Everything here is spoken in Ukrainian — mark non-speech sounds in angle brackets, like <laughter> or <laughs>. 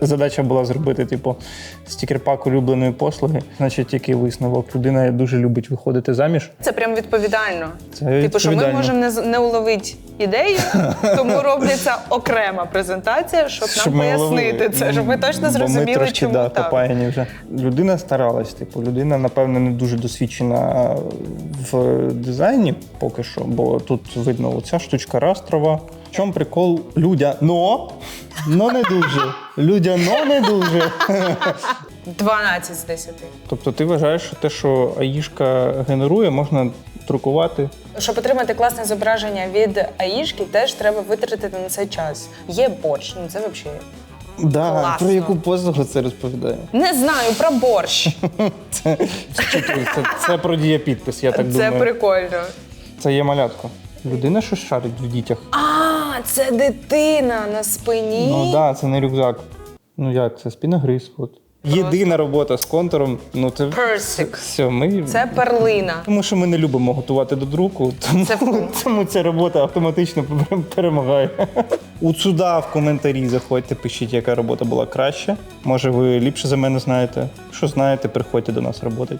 Задача була зробити, типу, стікер-пак улюбленої послуги. Значить, який висновок. Людина дуже любить виходити заміж. Це прям відповідально. Це типу, що ми відповідально. можемо не, з- не уловити ідею, <laughs> тому робиться окрема презентація, щоб, Щоб нам ми пояснити це, щоб ми точно Бо зрозуміли, ми трошки, чому да, так. попаяні вже. Людина старалась, типу, людина, напевно, не дуже досвідчена в дизайні поки що, бо тут видно оця штучка растрова. В чому прикол? Людя, но, но не дуже. Людя, но не дуже. 12 з 10. Тобто ти вважаєш, що те, що АІшка генерує, можна друкувати. Щоб отримати класне зображення від АІшки, теж треба витратити на це час. Є борщ, ну це взагалі. Да, Класно. про яку послугу це розповідає? Не знаю про борщ. <laughs> Це, це, це, це про дієпідпис, я так це думаю. прикольно. Це є малятко. Людина щось шарить в дітях. А, це дитина на спині. Ну так, да, це не рюкзак. Ну як, це спіногриз. От. Єдина робота з контуром. Ну це Персик. все. Ми Це перлина. тому, що ми не любимо готувати до друку, тому, Це <laughs> тому ця робота автоматично перемагає. У сюди в коментарі заходьте, пишіть, яка робота була краща. Може, ви ліпше за мене знаєте. Що знаєте, приходьте до нас працювати.